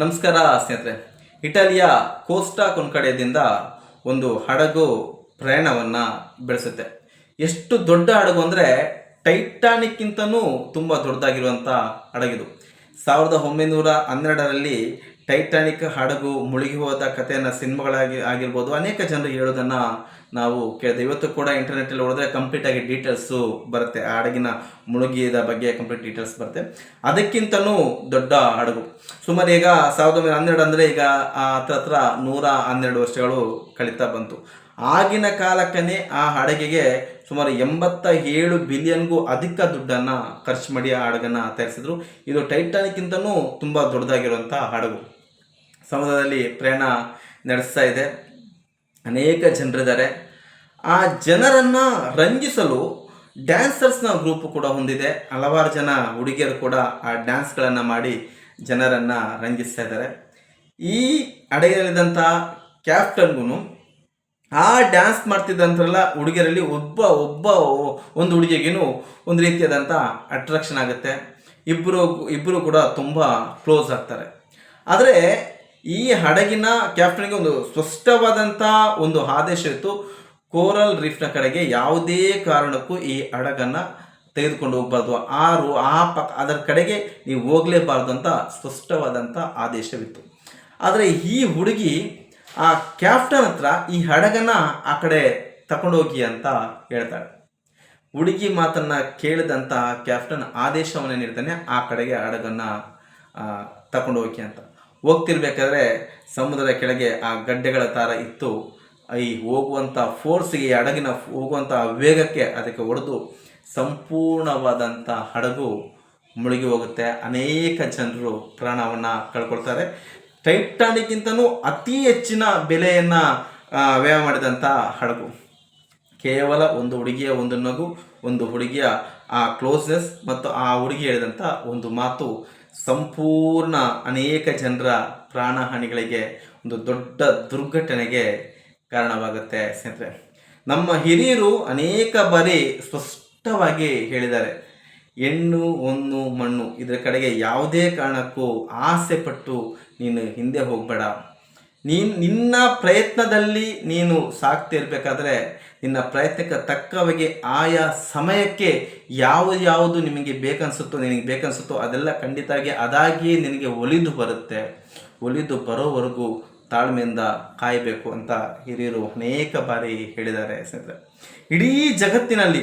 ನಮಸ್ಕಾರ ಸ್ನೇಹಿತರೆ. ಇಟಲಿಯ ಕೋಸ್ಟಾ ಕೊನ್ಕಡೆಯಿಂದ ಒಂದು ಹಡಗು ಪ್ರಯಾಣವನ್ನು ಬೆಳೆಸುತ್ತೆ. ಎಷ್ಟು ದೊಡ್ಡ ಹಡಗು ಅಂದರೆ ಟೈಟಾನಿಕ್ಕಿಂತನೂ ತುಂಬ ದೊಡ್ಡದಾಗಿರುವಂಥ ಹಡಗಿದು. ಸಾವಿರದ ಒಂಬೈನೂರ ಹನ್ನೆರಡರಲ್ಲಿ ಟೈಟಾನಿಕ್ ಹಡಗು ಮುಳುಗಿ ಹೋದ ಕಥೆಯನ್ನು ಸಿನಿಮಾಗಳಾಗಿ ಆಗಿರ್ಬೋದು ಅನೇಕ ಜನರು ಹೇಳೋದನ್ನು ನಾವು ಕೇಳಿದೆ. ಇವತ್ತು ಕೂಡ ಇಂಟರ್ನೆಟ್ಟಲ್ಲಿ ಹೊಡೆದ್ರೆ ಕಂಪ್ಲೀಟಾಗಿ ಡೀಟೇಲ್ಸು ಬರುತ್ತೆ. ಆ ಹಡಗಿನ ಮುಳುಗಿದ ಬಗ್ಗೆ ಕಂಪ್ಲೀಟ್ ಡೀಟೇಲ್ಸ್ ಬರುತ್ತೆ. ಅದಕ್ಕಿಂತಲೂ ದೊಡ್ಡ ಹಡಗು. ಸುಮಾರು ಈಗ ಸಾವಿರದ ಒಂಬೈನೂರ ಹನ್ನೆರಡು ಅಂದರೆ ಈಗ ಹತ್ರ ಹತ್ರ ನೂರ ಹನ್ನೆರಡು ವರ್ಷಗಳು ಕಳೀತಾ ಬಂತು. ಆಗಿನ ಕಾಲಕ್ಕನೇ ಆ ಹಡಗಿಗೆ ಸುಮಾರು ಎಂಬತ್ತ ಏಳು ಬಿಲಿಯನ್ಗೂ ಅಧಿಕ ದುಡ್ಡನ್ನು ಖರ್ಚು ಮಾಡಿ ಆ ಹಡಗನ್ನು ತಯಾರಿಸಿದ್ರು. ಇದು ಟೈಟಾನಿಕ್ಕಿಂತನೂ ತುಂಬ ದೊಡ್ಡದಾಗಿರುವಂಥ ಹಡಗು. ಸಮುದ್ರದಲ್ಲಿ ಪ್ರಯಾಣ ನಡೆಸ್ತಾ ಇದೆ. ಅನೇಕ ಜನರಿದ್ದಾರೆ. ಆ ಜನರನ್ನು ರಂಜಿಸಲು ಡ್ಯಾನ್ಸರ್ಸ್ನ ಗ್ರೂಪ್ ಕೂಡ ಹೊಂದಿದೆ. ಹಲವಾರು ಜನ ಹುಡುಗಿಯರು ಕೂಡ ಆ ಡ್ಯಾನ್ಸ್ಗಳನ್ನು ಮಾಡಿ ಜನರನ್ನು ರಂಜಿಸ್ತಾ ಇದ್ದಾರೆ. ಈ ಅಡಗಿನಲ್ಲಿದ್ದಂಥ ಕ್ಯಾಪ್ಟನ್ಗೂ ಆ ಡ್ಯಾನ್ಸ್ ಮಾಡ್ತಿದ್ದಂಥಲ್ಲ ಹುಡುಗಿಯರಲ್ಲಿ ಒಬ್ಬ ಒಬ್ಬ ಒಂದು ಹುಡುಗಿಗೇನು ಒಂದು ರೀತಿಯಾದಂಥ ಅಟ್ರಾಕ್ಷನ್ ಆಗುತ್ತೆ. ಇಬ್ಬರು ಇಬ್ಬರು ಕೂಡ ತುಂಬ ಕ್ಲೋಸ್ ಆಗ್ತಾರೆ. ಆದರೆ ಈ ಹಡಗಿನ ಕ್ಯಾಪ್ಟನ್ಗೆ ಒಂದು ಸ್ಪಷ್ಟವಾದಂಥ ಒಂದು ಆದೇಶ ಇತ್ತು. ಕೋರಲ್ ರೀಫ್ನ ಕಡೆಗೆ ಯಾವುದೇ ಕಾರಣಕ್ಕೂ ಈ ಹಡಗನ್ನು ತೆಗೆದುಕೊಂಡು ಹೋಗ್ಬಾರ್ದು. ಆರು ಆ ಪಕ್ಕ, ಅದರ ಕಡೆಗೆ ನೀವು ಹೋಗಲೇಬಾರ್ದು ಅಂತ ಸ್ಪಷ್ಟವಾದಂಥ ಆದೇಶವಿತ್ತು. ಆದರೆ ಈ ಹುಡುಗಿ, ಆ ಕ್ಯಾಪ್ಟನ್ ಹತ್ರ ಈ ಹಡಗನ್ನ ಆ ಕಡೆ ತಗೊಂಡೋಗಿ ಅಂತ ಹೇಳ್ತಾಳೆ. ಹುಡುಗಿ ಮಾತನ್ನ ಕೇಳಿದಂಥ ಕ್ಯಾಪ್ಟನ್ ಆದೇಶವನ್ನು ನೀಡ್ತಾನೆ ಆ ಕಡೆಗೆ ಹಡಗನ್ನ ತಗೊಂಡೋಗಿ ಅಂತ. ಹೋಗ್ತಿರ್ಬೇಕಾದ್ರೆ ಸಮುದ್ರದ ಕೆಳಗೆ ಆ ಗಡ್ಡೆಗಳ ಥರ ಇತ್ತು. ಈ ಹೋಗುವಂಥ ಫೋರ್ಸ್ಗೆ ಹಡಗಿನ ಹೋಗುವಂಥ ವೇಗಕ್ಕೆ ಅದಕ್ಕೆ ಹೊಡೆದು ಸಂಪೂರ್ಣವಾದಂಥ ಹಡಗು ಮುಳುಗಿ ಹೋಗುತ್ತೆ. ಅನೇಕ ಜನರು ಪ್ರಾಣವನ್ನು ಕಳ್ಕೊಳ್ತಾರೆ. ಟೈಟಾನಿಕ್ಗಿಂತನೂ ಅತಿ ಹೆಚ್ಚಿನ ಬೆಲೆಯನ್ನು ವ್ಯಯ ಮಾಡಿದಂಥ ಹಡಗು. ಕೇವಲ ಒಂದು ಹುಡುಗಿಯ ಒಂದು ನಗು, ಒಂದು ಹುಡುಗಿಯ, ಆ ಕ್ಲೋಸ್ನೆಸ್ ಮತ್ತು ಆ ಹುಡುಗಿ ಹೇಳಿದಂಥ ಒಂದು ಮಾತು ಸಂಪೂರ್ಣ ಅನೇಕ ಜನರ ಪ್ರಾಣಹಾನಿಗಳಿಗೆ ಒಂದು ದೊಡ್ಡ ದುರ್ಘಟನೆಗೆ ಕಾರಣವಾಗುತ್ತೆ ಸ್ನೇಹಿತರೆ. ನಮ್ಮ ಹಿರಿಯರು ಅನೇಕ ಬಾರಿ ಸ್ಪಷ್ಟವಾಗಿ ಹೇಳಿದ್ದಾರೆ, ಹೆಣ್ಣು ಒಂದು ಮಣ್ಣು, ಇದರ ಕಡೆಗೆ ಯಾವುದೇ ಕಾರಣಕ್ಕೂ ಆಸೆ ಪಟ್ಟು ನೀನು ಹಿಂದೆ ಹೋಗಬೇಡ. ನೀನು ನಿನ್ನ ಪ್ರಯತ್ನದಲ್ಲಿ ನೀನು ಸಾಕ್ತಿರ್ಬೇಕಾದ್ರೆ ನಿನ್ನ ಪ್ರಯತ್ನಕ್ಕೆ ತಕ್ಕವಾಗಿ ಆಯಾ ಸಮಯಕ್ಕೆ ಯಾವುದು ಯಾವುದು ನಿಮಗೆ ಬೇಕನ್ಸುತ್ತೋ, ನಿನಗೆ ಬೇಕನ್ಸುತ್ತೋ ಅದೆಲ್ಲ ಖಂಡಿತವಾಗಿ ಅದಾಗಿಯೇ ನಿನಗೆ ಒಲಿದು ಬರುತ್ತೆ. ಒಲಿದು ಬರೋವರೆಗೂ ತಾಳ್ಮೆಯಿಂದ ಕಾಯಬೇಕು ಅಂತ ಹಿರಿಯರು ಅನೇಕ ಬಾರಿ ಹೇಳಿದ್ದಾರೆ ಸ್ನೇಹಿತರೆ. ಇಡೀ ಜಗತ್ತಿನಲ್ಲಿ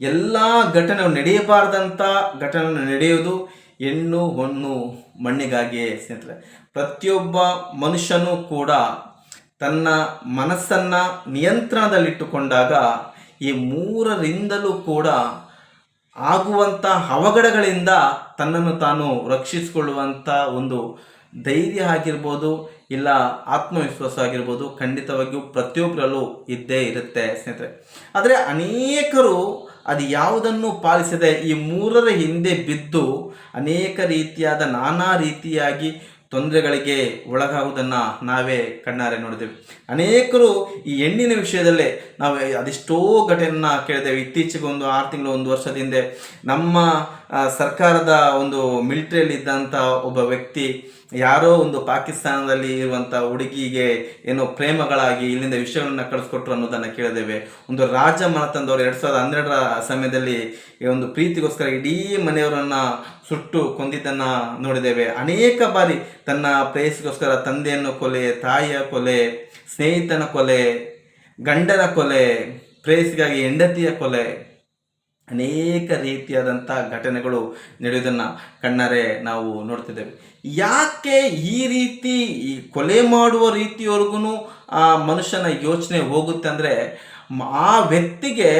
ಎಲ್ಲ ಘಟನೆ ನಡೆಯಬಾರ್ದಂಥ ಘಟನೆ ನಡೆಯೋದು ಹೆಣ್ಣು ಹೊಣ್ಣು ಮಣ್ಣಿಗಾಗಿ ಸ್ನೇಹಿತರೆ, ಪ್ರತಿಯೊಬ್ಬ ಮನುಷ್ಯನೂ ಕೂಡ ತನ್ನ ಮನಸ್ಸನ್ನು ನಿಯಂತ್ರಣದಲ್ಲಿಟ್ಟುಕೊಂಡಾಗ ಈ ಮೂರರಿಂದಲೂ ಕೂಡ ಆಗುವಂಥ ಅವಘಡಗಳಿಂದ ತನ್ನನ್ನು ತಾನು ರಕ್ಷಿಸಿಕೊಳ್ಳುವಂಥ ಒಂದು ಧೈರ್ಯ ಆಗಿರ್ಬೋದು, ಇಲ್ಲ ಆತ್ಮವಿಶ್ವಾಸ ಆಗಿರ್ಬೋದು ಖಂಡಿತವಾಗಿಯೂ ಪ್ರತಿಯೊಬ್ಬರಲ್ಲೂ ಇದ್ದೇ ಇರುತ್ತೆ ಸ್ನೇಹಿತರೆ. ಆದರೆ ಅನೇಕರು ಅದು ಯಾವುದನ್ನು ಪಾಲಿಸದೆ ಈ ಮೂರರ ಹಿಂದೆ ಬಿದ್ದು ಅನೇಕ ರೀತಿಯಾದ ನಾನಾ ರೀತಿಯಾಗಿ ತೊಂದರೆಗಳಿಗೆ ಒಳಗಾಗುವುದನ್ನು ನಾವೇ ಕಣ್ಣಾರೆ ನೋಡಿದ್ದೇವೆ ಅನೇಕರು ಈ ಹೆಣ್ಣಿನ ವಿಷಯದಲ್ಲೇ ನಾವು ಅದೆಷ್ಟೋ ಘಟನೆಯನ್ನು ಕೇಳಿದ್ದೇವೆ ಇತ್ತೀಚೆಗೆ ಒಂದು ಆರು ತಿಂಗಳು, ಒಂದು ವರ್ಷದ ಹಿಂದೆ ನಮ್ಮ ಸರ್ಕಾರದ ಒಂದು ಮಿಲಿಟ್ರಿಯಲ್ಲಿ ಇದ್ದಂಥ ಒಬ್ಬ ವ್ಯಕ್ತಿ ಯಾರೋ ಒಂದು ಪಾಕಿಸ್ತಾನದಲ್ಲಿ ಇರುವಂಥ ಹುಡುಗಿಗೆ ಏನೋ ಪ್ರೇಮಗಳಾಗಿ ಇಲ್ಲಿಂದ ವಿಷಯಗಳನ್ನ ಕಳಿಸ್ಕೊಟ್ರು ಅನ್ನೋದನ್ನು ಕೇಳಿದ್ದೇವೆ. ಒಂದು ರಾಜ ಮನತಂದವರು ಎರಡು ಸಾವಿರದ ಹನ್ನೆರಡರ ಸಮಯದಲ್ಲಿ ಈ ಒಂದು ಪ್ರೀತಿಗೋಸ್ಕರ ಇಡೀ ಮನೆಯವರನ್ನು ಸುಟ್ಟು ಕೊಂದಿದ್ದನ್ನು ನೋಡಿದ್ದೇವೆ. ಅನೇಕ ಬಾರಿ ತನ್ನ ಪ್ರೇಯಸಿಗೋಸ್ಕರ ತಂದೆಯನ್ನು ಕೊಲೆ, ತಾಯಿಯ ಕೊಲೆ, ಸ್ನೇಹಿತನ ಕೊಲೆ, ಗಂಡನ ಕೊಲೆ, ಪ್ರೇಯಸಿಗಾಗಿ ಹೆಂಡತಿಯ ಕೊಲೆ ಅನೇಕ ರೀತಿಯಾದಂಥ ಘಟನೆಗಳು ನಡೆಯೋದನ್ನು ಕಣ್ಣಾರೆ ನಾವು ನೋಡ್ತಿದ್ದೇವೆ. ಯಾಕೆ ಈ ರೀತಿ ಈ ಕೊಲೆ ಮಾಡುವ ರೀತಿಯವರೆಗೂ ಆ ಮನುಷ್ಯನ ಯೋಚನೆ ಹೋಗುತ್ತೆ ಅಂದರೆ ಆ ವ್ಯಕ್ತಿಗೆ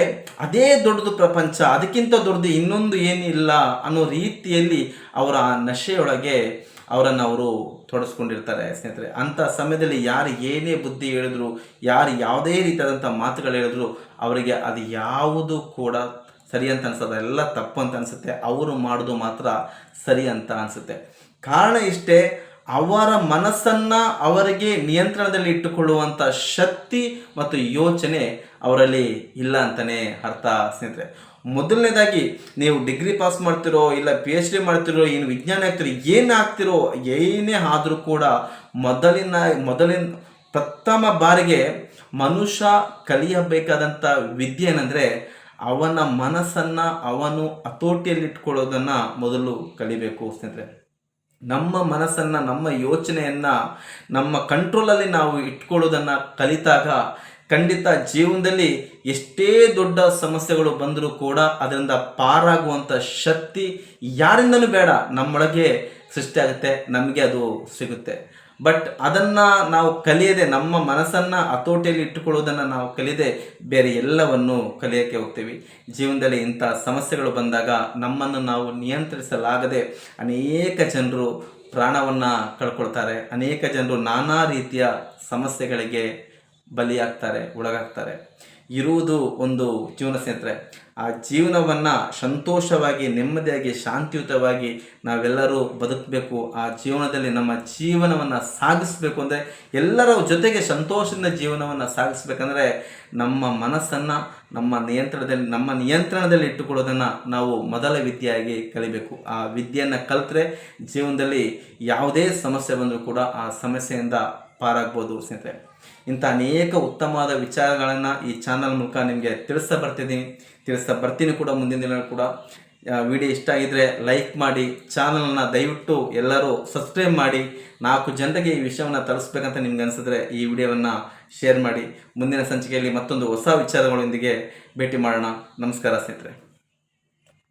ಅದೇ ದೊಡ್ಡದು ಪ್ರಪಂಚ, ಅದಕ್ಕಿಂತ ದೊಡ್ಡದು ಇನ್ನೊಂದು ಏನಿಲ್ಲ ಅನ್ನೋ ರೀತಿಯಲ್ಲಿ ಅವರ ನಶೆಯೊಳಗೆ ಅವರನ್ನು ಅವರು ತೊಡಸ್ಕೊಂಡಿರ್ತಾರೆ ಸ್ನೇಹಿತರೆ. ಅಂಥ ಸಮಯದಲ್ಲಿ ಯಾರು ಏನೇ ಬುದ್ಧಿ ಹೇಳಿದ್ರು, ಯಾರು ಯಾವುದೇ ರೀತಿಯಾದಂಥ ಮಾತುಗಳು ಹೇಳಿದ್ರು, ಅವರಿಗೆ ಅದು ಯಾವುದು ಕೂಡ ಸರಿ ಅಂತ ಅನ್ಸೋದು, ಎಲ್ಲ ತಪ್ಪು ಅಂತ ಅನ್ಸುತ್ತೆ, ಅವರು ಮಾಡೋದು ಮಾತ್ರ ಸರಿ ಅಂತ ಅನಿಸುತ್ತೆ. ಕಾರಣ ಇಷ್ಟೇ, ಅವರ ಮನಸ್ಸನ್ನು ಅವರಿಗೆ ನಿಯಂತ್ರಣದಲ್ಲಿ ಇಟ್ಟುಕೊಳ್ಳುವಂಥ ಶಕ್ತಿ ಮತ್ತು ಯೋಚನೆ ಅವರಲ್ಲಿ ಇಲ್ಲ ಅಂತಲೇ ಅರ್ಥ, ಸ್ನೇಹಿತರೆ. ಮೊದಲನೇದಾಗಿ, ನೀವು ಡಿಗ್ರಿ ಪಾಸ್ ಮಾಡ್ತಿರೋ ಇಲ್ಲ ಪಿ ಎಚ್ ಡಿ ಮಾಡ್ತಿರೋ ಏನು ವಿಜ್ಞಾನ ಆಗ್ತಿರೋ, ಏನು ಆಗ್ತಿರೋ, ಏನೇ ಆದರೂ ಕೂಡ ಮೊದಲಿನ ಮೊದಲಿನ ಪ್ರಥಮ ಬಾರಿಗೆ ಮನುಷ್ಯ ಕಲಿಯಬೇಕಾದಂಥ ವಿದ್ಯೆ ಏನಂದರೆ ಅವನ ಮನಸ್ಸನ್ನು ಅವನು ಹತೋಟಿಯಲ್ಲಿಟ್ಕೊಳ್ಳೋದನ್ನು ಮೊದಲು ಕಲಿಬೇಕು ಸ್ನೇಹಿತರೆ. ನಮ್ಮ ಮನಸ್ಸನ್ನು, ನಮ್ಮ ಯೋಚನೆಯನ್ನು, ನಮ್ಮ ಕಂಟ್ರೋಲಲ್ಲಿ ನಾವು ಇಟ್ಕೊಳ್ಳೋದನ್ನು ಕಲಿತಾಗ ಖಂಡಿತ ಜೀವನದಲ್ಲಿ ಎಷ್ಟೇ ದೊಡ್ಡ ಸಮಸ್ಯೆಗಳು ಬಂದರೂ ಕೂಡ ಅದರಿಂದ ಪಾರಾಗುವಂಥ ಶಕ್ತಿ ಯಾರಿಂದಲೂ ಬೇಡ, ನಮ್ಮೊಳಗೆ ಸೃಷ್ಟಿಯಾಗುತ್ತೆ ನಮಗೆ ಅದು ಸಿಗುತ್ತೆ. ಬಟ್ ಅದನ್ನು ನಾವು ಕಲಿಯದೆ ನಮ್ಮ ಮನಸ್ಸನ್ನು ಹತೋಟಿಯಲ್ಲಿ ಇಟ್ಟುಕೊಳ್ಳೋದನ್ನು ನಾವು ಕಲಿಯದೆ ಬೇರೆ ಎಲ್ಲವನ್ನು ಕಲಿಯೋಕ್ಕೆ ಹೋಗ್ತೀವಿ. ಜೀವನದಲ್ಲಿ ಇಂಥ ಸಮಸ್ಯೆಗಳು ಬಂದಾಗ ನಮ್ಮನ್ನು ನಾವು ನಿಯಂತ್ರಿಸಲಾಗದೆ ಅನೇಕ ಜನರು ಪ್ರಾಣವನ್ನು ಕಳ್ಕೊಳ್ತಾರೆ. ಅನೇಕ ಜನರು ನಾನಾ ರೀತಿಯ ಸಮಸ್ಯೆಗಳಿಗೆ ಬಲಿಯಾಗ್ತಾರೆ, ಒಳಗಾಗ್ತಾರೆ. ಇರುವುದು ಒಂದು ಜೀವನ ಸ್ನೇಹಿತರೆ. ಆ ಜೀವನವನ್ನು ಸಂತೋಷವಾಗಿ, ನೆಮ್ಮದಿಯಾಗಿ, ಶಾಂತಿಯುತವಾಗಿ ನಾವೆಲ್ಲರೂ ಬದುಕಬೇಕು. ಆ ಜೀವನದಲ್ಲಿ ನಮ್ಮ ಜೀವನವನ್ನು ಸಾಗಿಸಬೇಕು ಅಂದರೆ ಎಲ್ಲರ ಜೊತೆಗೆ ಸಂತೋಷದಿಂದ ಜೀವನವನ್ನು ಸಾಗಿಸ್ಬೇಕಂದ್ರೆ ನಮ್ಮ ಮನಸ್ಸನ್ನು, ನಮ್ಮ ನಿಯಂತ್ರಣದಲ್ಲಿ ನಮ್ಮ ನಿಯಂತ್ರಣದಲ್ಲಿ ಇಟ್ಟುಕೊಳ್ಳೋದನ್ನು ನಾವು ಮೊದಲ ವಿದ್ಯೆಯಾಗಿ ಕಲಿಬೇಕು. ಆ ವಿದ್ಯೆಯನ್ನು ಕಲಿತ್ರೆ ಜೀವನದಲ್ಲಿ ಯಾವುದೇ ಸಮಸ್ಯೆ ಬಂದರೂ ಕೂಡ ಆ ಸಮಸ್ಯೆಯಿಂದ ಪಾರಾಗ್ಬೋದು ಸ್ನೇಹಿತರೆ. ಇಂಥ ಅನೇಕ ಉತ್ತಮವಾದ ವಿಚಾರಗಳನ್ನು ಈ ಚಾನಲ್ ಮೂಲಕ ನಿಮಗೆ ತಿಳಿಸ್ತಾ ಬರ್ತಿದ್ದೀನಿ. ತಿಳಿಸ್ತಾ ಬರ್ತೀನಿ ಕೂಡ ಮುಂದಿನ ದಿನ ಕೂಡ. ವಿಡಿಯೋ ಇಷ್ಟ ಆಗಿದ್ರೆ ಲೈಕ್ ಮಾಡಿ, ಚಾನಲನ್ನು ದಯವಿಟ್ಟು ಎಲ್ಲರೂ ಸಬ್ಸ್ಕ್ರೈಬ್ ಮಾಡಿ, ನಾಲ್ಕು ಜನರಿಗೆ ಈ ವಿಷಯವನ್ನು ತಲುಪಿಸ್ಬೇಕಂತ ನಿಮ್ಗೆ ಅನಿಸಿದ್ರೆ ಈ ವಿಡಿಯೋವನ್ನು ಶೇರ್ ಮಾಡಿ. ಮುಂದಿನ ಸಂಚಿಕೆಯಲ್ಲಿ ಮತ್ತೊಂದು ಹೊಸ ವಿಚಾರಗಳೊಂದಿಗೆ ಭೇಟಿ ಮಾಡೋಣ. ನಮಸ್ಕಾರ ಸ್ನೇಹಿತರೆ.